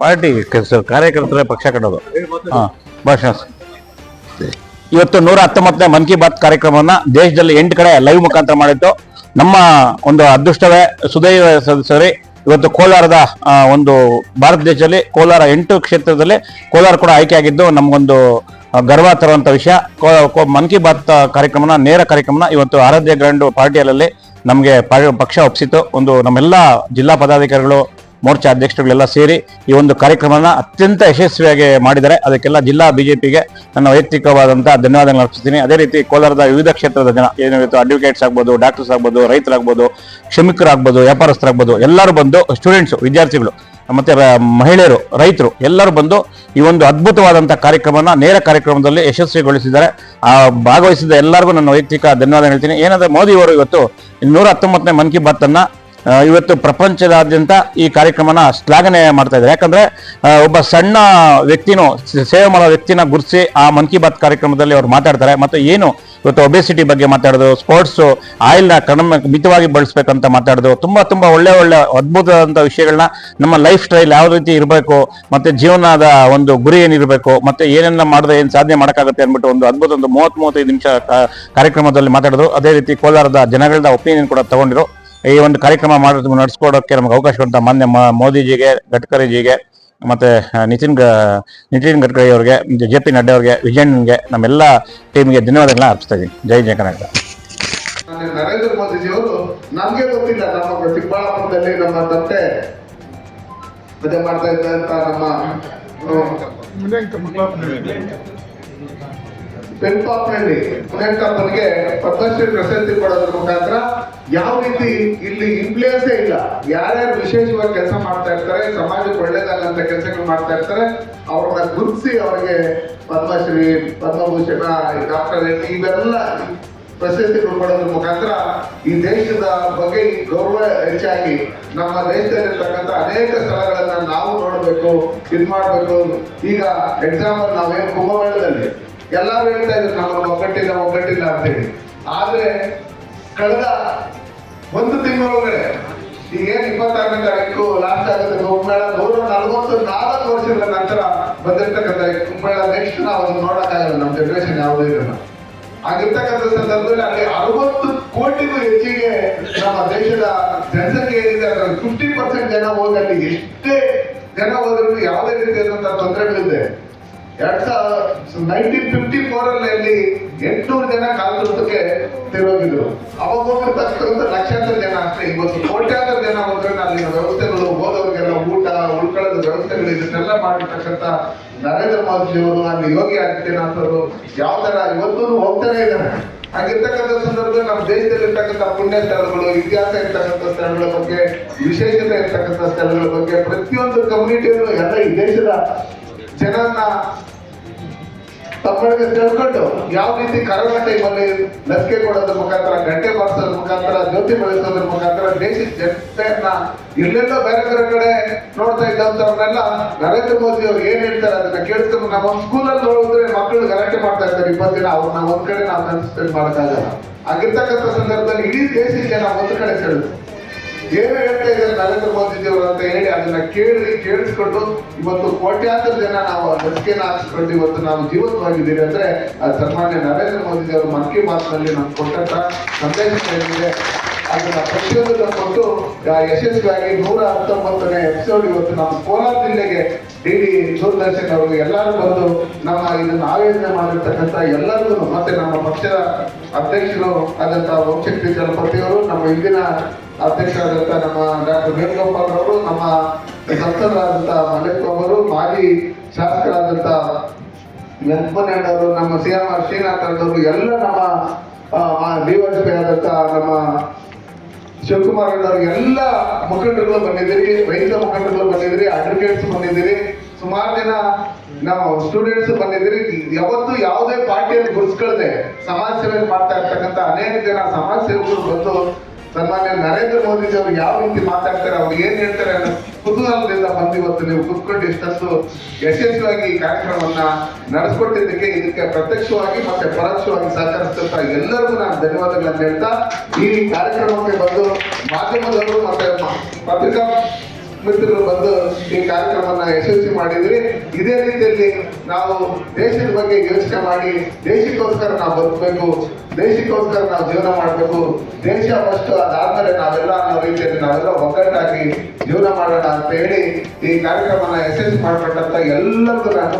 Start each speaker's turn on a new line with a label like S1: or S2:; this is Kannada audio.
S1: ಪಾರ್ಟಿ ಕಾರ್ಯಕರ್ತರ ಪಕ್ಷ ಕಟ್ಟೋದು. ಹಾಂ ಭಾಷಣ. ಇವತ್ತು ನೂರ ಹತ್ತೊಂಬತ್ತನೇ ಮನ್ ಕಿ ಬಾತ್ ಕಾರ್ಯಕ್ರಮವನ್ನ ದೇಶದಲ್ಲಿ ಎಂಟು ಕಡೆ ಲೈವ್ ಮುಖಾಂತರ ಮಾಡಿತ್ತು ನಮ್ಮ ಒಂದು ಅದೃಷ್ಟವೇ ಸುದೈವ ಸದಸ್ಯರೇ ಇವತ್ತು ಕೋಲಾರದ ಒಂದು ಭಾರತ ದೇಶದಲ್ಲಿ ಕೋಲಾರ ಎಂಟು ಕ್ಷೇತ್ರದಲ್ಲಿ ಕೋಲಾರ ಕೂಡ ಆಯ್ಕೆಯಾಗಿದ್ದು ನಮಗೊಂದು ಆ, ಗರ್ವ ತರುವಂಥ ವಿಷಯ. ಮನ್ ಕಿ ಬಾತ್ ಕಾರ್ಯಕ್ರಮನ ನೇರ ಕಾರ್ಯಕ್ರಮನ ಇವತ್ತು ಆರಾಧ್ಯ ಗ್ರ್ಯಾಂಡ್ ಪಾರ್ಟಿಯಲ್ಲಿ ನಮಗೆ ಪಕ್ಷ ಒಪ್ಪಿಸಿತು ಒಂದು ನಮ್ಮೆಲ್ಲ ಜಿಲ್ಲಾ ಪದಾಧಿಕಾರಿಗಳು ಮೋರ್ಚಾ ಅಧ್ಯಕ್ಷರುಗಳೆಲ್ಲ ಸೇರಿ ಈ ಒಂದು ಕಾರ್ಯಕ್ರಮನ ಅತ್ಯಂತ ಯಶಸ್ವಿಯಾಗಿ ಮಾಡಿದ್ದಾರೆ. ಅದಕ್ಕೆಲ್ಲ ಜಿಲ್ಲಾ ಬಿಜೆಪಿಗೆ ನನ್ನ ವೈಯಕ್ತಿಕವಾದಂತಹ ಧನ್ಯವಾದಗಳನ್ನು ಅರ್ಪಿಸ್ತೀನಿ. ಅದೇ ರೀತಿ ಕೋಲಾರದ ವಿವಿಧ ಕ್ಷೇತ್ರದ ಜನ ಏನಿರುತ್ತೋ ಅಡ್ವೊಕೇಟ್ಸ್ ಆಗ್ಬೋದು ಡಾಕ್ಟರ್ಸ್ ಆಗ್ಬೋದು, ರೈತರಾಗ್ಬೋದು, ಶ್ರಮಿಕರಾಗ್ಬೋದು, ವ್ಯಾಪಾರಸ್ಥರಾಗ್ಬೋದು, ಎಲ್ಲರೂ ಬಂದು ಸ್ಟೂಡೆಂಟ್ಸ್ ವಿದ್ಯಾರ್ಥಿಗಳು, ಮತ್ತೆ ಮಹಿಳೆಯರು, ರೈತರು ಎಲ್ಲರೂ ಬಂದು ಈ ಒಂದು ಅದ್ಭುತವಾದಂತಹ ಕಾರ್ಯಕ್ರಮನ ನೇರ ಕಾರ್ಯಕ್ರಮದಲ್ಲಿ ಯಶಸ್ವಿಗೊಳಿಸಿದ್ದಾರೆ. ಆ ಭಾಗವಹಿಸಿದ ಎಲ್ಲರಿಗೂ ನನ್ನ ವೈಯಕ್ತಿಕ ಧನ್ಯವಾದ ಹೇಳ್ತೀನಿ. ಏನಂದ್ರೆ ಮೋದಿ ಅವರು ಇವತ್ತು ನೂರ ಹತ್ತೊಂಬತ್ತನೇ ಮನ್ ಕಿ ಬಾತ್ ಅನ್ನ ಇವತ್ತು ಪ್ರಪಂಚದಾದ್ಯಂತ ಈ ಕಾರ್ಯಕ್ರಮನ ಶ್ಲಾಘನೆ ಮಾಡ್ತಾ ಇದ್ದಾರೆ. ಯಾಕಂದ್ರೆ ಒಬ್ಬ ಸಣ್ಣ ವ್ಯಕ್ತಿನೂ ಸೇವೆ ಮಾಡೋ ವ್ಯಕ್ತಿನ ಗುರುತಿಸಿ ಆ ಮನ್ ಕಿ ಬಾತ್ ಕಾರ್ಯಕ್ರಮದಲ್ಲಿ ಅವ್ರು ಮಾತಾಡ್ತಾರೆ. ಮತ್ತು ಏನು ಇವತ್ತು ಒಬೆಸಿಟಿ ಬಗ್ಗೆ ಮಾತಾಡೋದು ಸ್ಪೋರ್ಟ್ಸ್ ಆಯಿಲ್ನ ಕಡಿಮೆ, ಮಿತವಾಗಿ ಬಳಸ್ಬೇಕಂತ ಮಾತಾಡೋದು, ತುಂಬಾ ತುಂಬಾ ಒಳ್ಳೆ ಒಳ್ಳೆ ಅದ್ಭುತವಾದಂಥ ವಿಷಯಗಳನ್ನ ನಮ್ಮ ಲೈಫ್ ಸ್ಟೈಲ್ ಯಾವ ರೀತಿ ಇರಬೇಕು, ಮತ್ತೆ ಜೀವನದ ಒಂದು ಗುರಿ ಏನಿರಬೇಕು ಮತ್ತೆ ಏನೆಲ್ಲ ಮಾಡಿದ್ರೆ ಏನ್ ಸಾಧನೆ ಮಾಡೋಕ್ಕಾಗುತ್ತೆ ಅಂದ್ಬಿಟ್ಟು ಒಂದು ಅದ್ಭುತ ಒಂದು ಮೂವತ್ತ್ ಮೂವತ್ತೈದು ನಿಮಿಷ ಕಾರ್ಯಕ್ರಮದಲ್ಲಿ ಮಾತಾಡೋದು. ಅದೇ ರೀತಿ ಕೋಲಾರದ ಜನಗಳ ಒಪಿನಿಯನ್ ಕೂಡ ತಗೊಂಡಿರು. ಈ ಒಂದು ಕಾರ್ಯಕ್ರಮ ಮಾಡ ನಡೆಸ್ಕೊಡೋಕ್ಕೆ ನಮಗೆ ಅವಕಾಶ ಕೊಡ್ತಾ ಮಾನ್ಯ ಮೋದಿಜಿಗೆ, ಗಡ್ಕರಿಜಿಗೆ, ಮತ್ತೆ ನಿತಿನ್ ನಿತಿನ್ ಗಡ್ಕರಿ ಅವರಿಗೆ, ಜೆ ಪಿ ನಡ್ಡಾ ಅವರಿಗೆ ವಿಜಯನ್ಗೆ ನಮ್ಮೆಲ್ಲ ಟೀಮ್ಗೆ ಧನ್ಯವಾದಗಳನ್ನ ಅರ್ಪಿಸ್ತಾ ಇದ್ದೀನಿ. ಜೈ ಜಯ ಕರ್ನಾಟಕ
S2: ನರೇಂದ್ರ ಮೋದಿಜಿಯವರು ನಮಗೆ ಗೊತ್ತಿಲ್ಲ ನಮ್ಮ ಚಿಕ್ಕಬಳ್ಳಾಪುರದಲ್ಲಿ ನಮ್ಮ ಪೂಜೆ ಮಾಡ್ತಾ ಇದ್ದಂತ ನಮ್ಮ ಪೆನ್ಪಾಪ್ನಲ್ಲಿ ಪುಣೆಕಪ್ಪನಿಗೆ ಪದ್ಮಶ್ರೀ ಪ್ರಶಸ್ತಿ ಕೊಡೋದ್ರ ಮುಖಾಂತರ ಯಾವ ರೀತಿ ಇಲ್ಲಿ ಇಂಪ್ಲಿಯನ್ಸೇ ಇಲ್ಲ, ಯಾರ್ಯಾರು ವಿಶೇಷವಾಗಿ ಕೆಲಸ ಮಾಡ್ತಾ ಇರ್ತಾರೆ, ಸಮಾಜಕ್ಕೆ ಒಳ್ಳೇದಾಗಂತ ಕೆಲಸಗಳು ಮಾಡ್ತಾ ಇರ್ತಾರೆ, ಅವ್ರನ್ನ ಗುರುತಿಸಿ ಅವರಿಗೆ ಪದ್ಮಶ್ರೀ, ಪದ್ಮಭೂಷಣ ಡಾಕ್ಟರ್ ಇವೆಲ್ಲ ಪ್ರಶಸ್ತಿಗಳು ಕೊಡೋದ್ರ ಮುಖಾಂತರ ಈ ದೇಶದ ಬಗ್ಗೆ ಗೌರವ ಹೆಚ್ಚಾಗಿ ನಮ್ಮ ದೇಶದಲ್ಲಿರ್ತಕ್ಕಂಥ ಅನೇಕ ಸ್ಥಳಗಳನ್ನ ನಾವು ನೋಡಬೇಕು, ಇದು ಮಾಡಬೇಕು. ಈಗ ಎಕ್ಸಾಂಪಲ್ ನಾವೇನು ಕುಂಭಮೇಳದಲ್ಲಿ ಎಲ್ಲರೂ ಹೇಳ್ತಾ ಇದ್ರು ನಾವು ಒಗ್ಗಟ್ಟಿಲ್ಲ ಒಗ್ಗಟ್ಟಿಲ್ಲ ಅಂತ ಹೇಳಿ ಆದ್ರೆ ಕಳೆದ ಒಂದು ತಿಂಗಳೊಳಗಡೆ ಈಗ ಏನ್ ಇಪ್ಪತ್ತಾರನೇ ತಾರೀಕು ಲಾಸ್ಟ್ ಆಗುತ್ತೆ ಕುಂಭಮೇಳ, ನೂರ ನಲವತ್ತು, ನಾಲ್ಕು ವರ್ಷಗಳ ನಂತರ ಬಂದಿರ್ತಕ್ಕಂಥ ಕುಂಭಮೇಳ ನೆಕ್ಸ್ಟ್ ನಾವು ಅದನ್ನು ನೋಡಕ್ಕಾಗಲ್ಲ, ನಮ್ಮ ಜನರೇಷನ್ ಯಾವುದೇ ಇರಲ್ಲ. ಆಗಿರ್ತಕ್ಕಂಥ ಸಂದರ್ಭದಲ್ಲಿ ಅಲ್ಲಿ ಅರವತ್ತು ಕೋಟಿಗೂ ಹೆಚ್ಚಿಗೆ ನಮ್ಮ ದೇಶದ ಜನಸಂಖ್ಯೆ ಏನಿದೆ, ಅದರಲ್ಲಿ ಫಿಫ್ಟಿ ಪರ್ಸೆಂಟ್ ಜನ ಹೋಗಿ ಅಲ್ಲಿ ಎಷ್ಟೇ ಜನ ಹೋದ್ರೂ ಯಾವುದೇ ರೀತಿಯಾದಂತಹ ತೊಂದರೆಗಳಿದೆ. ಎರಡ್ ಸಾವಿರ ಫಿಫ್ಟಿ ಫೋರ್ ಅಲ್ಲಿ ಎಂಟುನೂರು ಜನ ಕಾಲದೃಷ್ಟಕ್ಕೆ ತಿರೋಗಿದ್ರು ಅವಾಗ ಹೋಗಿರ್ತಕ್ಕಂಥ ಲಕ್ಷಾಂತರ ಜನ ಅಷ್ಟೇ. ಇವತ್ತು ಕೋಟ್ಯಾಂತರ ಜನ ಹೋದ್ರೆ ಅಲ್ಲಿನ ವ್ಯವಸ್ಥೆಗಳು, ಹೋದವರಿಗೆಲ್ಲ ಊಟ ಉಳ್ಕೊಳ್ಳೋದು ವ್ಯವಸ್ಥೆಗಳು, ಇದನ್ನೆಲ್ಲ ಮಾಡಿರ್ತಕ್ಕಂಥ ನರೇಂದ್ರ ಮೋದಿ ಅವರು, ಅಲ್ಲಿ ಯೋಗಿ ಆದಿತ್ಯನಾಥ್ ಅವರು, ಯಾವ ತರ ಇವತ್ತು ಹೋಗ್ತಾನೆ ಇದ್ದಾರೆ. ಹಾಗಿರ್ತಕ್ಕಂಥ ಸಂದರ್ಭದಲ್ಲಿ ನಮ್ಮ ದೇಶದಲ್ಲಿ ಇರ್ತಕ್ಕಂಥ ಪುಣ್ಯ ಸ್ಥಳಗಳು, ಇತಿಹಾಸ ಇರ್ತಕ್ಕಂಥ ಸ್ಥಳಗಳ ಬಗ್ಗೆ, ವಿಶೇಷತೆ ಇರ್ತಕ್ಕಂಥ ಸ್ಥಳಗಳ ಬಗ್ಗೆ ಪ್ರತಿಯೊಂದು ಕಮ್ಯುನಿಟಿಯನ್ನು ಎಲ್ಲ ಈ ದೇಶದ ಜನರನ್ನ ತಮ್ಮೊಳಗೆ ತಿಳ್ಕೊಂಡು ಯಾವ ರೀತಿ ಕರೋನಾ ಟೈಮಲ್ಲಿ ಲಸಿಕೆ ಕೊಡೋದ್ರ ಮುಖಾಂತರ, ಗಂಟೆ ಬಾರಿಸೋದ್ರ ಮುಖಾಂತರ, ಜ್ಯೋತಿ ಬೆಳೆಸೋದ್ರ ಮುಖಾಂತರ ದೇಶದ ಜನತೆಯನ್ನ ಇಲ್ಲೆಲ್ಲೋ ಬೇರೆ ಬೇರೆ ಕಡೆ ನೋಡ್ತಾ ಇದ್ದಂಥವ್ರನ್ನೆಲ್ಲ ನರೇಂದ್ರ ಮೋದಿ ಅವ್ರು ಏನ್ ಹೇಳ್ತಾರೆ ಅದನ್ನ ಕೇಳಿಸ್ಕೊಂಡು ನಾವು ಒಂದು ಸ್ಕೂಲಲ್ಲಿ ನೋಡಿದ್ರೆ ಮಕ್ಕಳು ಗಲಾಟೆ ಮಾಡ್ತಾ ಇರ್ತಾರೆ ಇಪ್ಪತ್ತು ದಿನ. ಅವ್ರನ್ನ ಒಂದ್ ಕಡೆ ನಾವು ಕನ್ಸಿಸ್ಟೆಂಟ್ ಮಾಡೋಕ್ಕಾಗಲ್ಲ. ಆಗಿರ್ತಕ್ಕಂಥ ಸಂದರ್ಭದಲ್ಲಿ ಇಡೀ ದೇಶಕ್ಕೆ ಜನ ಒಂದು ಕಡೆ ಸೆಳೆದು. ಏನು ಹೇಳ್ತಾ ಇದ್ದಾರೆ ನರೇಂದ್ರ ಮೋದಿ ಅವರು ಅಂತ ಹೇಳಿ ಅದನ್ನ ಕೇಳಿ ಕೇಳಿಸ್ಕೊಂಡು ಇವತ್ತು ಕೋಟ್ಯಾಂತರ ಜನ ನಾವು ಲಸಿಕೆನ ಹಾಕಿಸ್ಕೊಂಡು ಇವತ್ತು ನಾವು ಜೀವಂತವಾಗಿದ್ದೀವಿ ಅಂದ್ರೆ ಅದು ಸನ್ಮಾನ್ಯ ನರೇಂದ್ರ ಮೋದಿ ಅವರು ಮನ್ ಕಿ ಮಾತಿನಲ್ಲಿ ನಮ್ಗೆ ಕೊಟ್ಟಂತ ಸಂದೇಶ ಏನಿದೆ ಅದನ್ನ ಪ್ರತಿಯೊಂದನ್ನು ಕೊಟ್ಟು ಯಶಸ್ವಿಯಾಗಿ ನೂರ ಹತ್ತೊಂಬತ್ತನೇ ಎಪಿಸೋಡ್ ಇವತ್ತು ನಮ್ಮ ಕೋಲಾರ ಜಿಲ್ಲೆಗೆ ಡಿಡಿ ದೂರದರ್ಶನ್ ಅವರು ಎಲ್ಲರೂ ಬಂದು ನಮ್ಮ ಇದನ್ನ ಆಯೋಜನೆ ಮಾಡಿರ್ತಕ್ಕಂಥ ಎಲ್ಲರಿಗೂ ಮತ್ತೆ ನಮ್ಮ ಪಕ್ಷದ ಅಧ್ಯಕ್ಷರು ಆದಂತ ವಂಶಕ್ತಿ ದಳಪತಿಯವರು ನಮ್ಮ ಇಂದಿನ ಅಧ್ಯಕ್ಷರಾದಂಥ ನಮ್ಮ ಡಾಕ್ಟರ್ ವೇಣುಗೋಪಾಲ್ ಅವರು, ನಮ್ಮ ಮಲ್ಲಿಕ್ ಅವರು, ಮಾಜಿ ಶಾಸಕರಾದಂಥ ಅವರು, ನಮ್ಮ ಸಿ ಎಂ ಆರ್ ಶ್ರೀನಾಥ್ ಅವರು ಎಲ್ಲ ನಮ್ಮ ಡಿವೈಎಸ್ಪಿ ಆದಂತ ನಮ್ಮ ಶಿವಕುಮಾರ್ ಅವರು ಎಲ್ಲ ಮುಖಂಡರುಗಳು ಬಂದಿದ್ದೀರಿ, ರೈತ ಮುಖಂಡರುಗಳು ಬಂದಿದ್ದೀರಿ ಅಡ್ವೊಕೇಟ್ಸ್ ಬಂದಿದ್ದೀರಿ. ಸುಮಾರು ಜನ ನಾವು ಸ್ಟೂಡೆಂಟ್ಸ್ ಬಂದಿದ್ದೀರಿ. ಯಾವತ್ತು ಯಾವುದೇ ಪಾರ್ಟಿಯಲ್ಲಿ ಗುರುಸ್ಕೊಳ್ಳದೆ ಸಮಾಜ ಸೇವೆ ಮಾಡ್ತಾ ಇರ್ತಕ್ಕಂಥ ಅನೇಕ ಜನ ಸಮಾಜ ಸೇವಕರು ಬಂದು ಸನ್ಮಾನ್ಯ ನರೇಂದ್ರ ಮೋದಿ ಅವರು ಯಾವ ರೀತಿ ಮಾತಾಡ್ತಾರೆ, ಅವ್ರು ಏನ್ ಹೇಳ್ತಾರೆ ಅನ್ನೋ ಕುತೂಹಲದಿಂದ ಬಂದು ಇವತ್ತು ನೀವು ಕುತ್ಕೊಂಡು ಎಷ್ಟು ಯಶಸ್ವಿಯಾಗಿ ಈ ಕಾರ್ಯಕ್ರಮವನ್ನ ನಡೆಸ್ಕೊಟ್ಟಿದ್ದಕ್ಕೆ ಇದಕ್ಕೆ ಪ್ರತ್ಯಕ್ಷವಾಗಿ ಮತ್ತೆ ಪರೋಕ್ಷವಾಗಿ ಸಹಕರಿಸಿದಂತ ಎಲ್ಲರಿಗೂ ನಾನು ಧನ್ಯವಾದಗಳನ್ನು ಹೇಳ್ತಾ ಈ ಕಾರ್ಯಕ್ರಮಕ್ಕೆ ಬಂದು ಮಾಧ್ಯಮದವರು ಮತ್ತೆ ಪತ್ರಿಕಾ ಮಿತ್ರರು ಬಂದು ಈ ಕಾರ್ಯಕ್ರಮನ ಯಶಸ್ವಿ ಮಾಡಿದ್ರಿ. ಇದೇ ರೀತಿಯಲ್ಲಿ ನಾವು ದೇಶದ ಬಗ್ಗೆ ಯೋಚನೆ ಮಾಡಿ, ದೇಶಕ್ಕೋಸ್ಕರ ನಾವು ಬದುಕಬೇಕು, ದೇಶಕ್ಕೋಸ್ಕರ ನಾವು ಜೀವನ ಮಾಡಬೇಕು ದೇಶ ಫಸ್ಟ್ ಅದಾದ್ಮೇಲೆ ನಾವೆಲ್ಲ ಅನ್ನೋ ರೀತಿಯಲ್ಲಿ ನಾವೆಲ್ಲ ಒಗ್ಗಟ್ಟಾಗಿ ಜೀವನ ಮಾಡೋಣ ಅಂತ ಹೇಳಿ ಈ ಕಾರ್ಯಕ್ರಮನ ಯಶಸ್ವಿ ಮಾಡಿಕೊಟ್ಟಂತ ಎಲ್ಲರಿಗೂ ನಾನು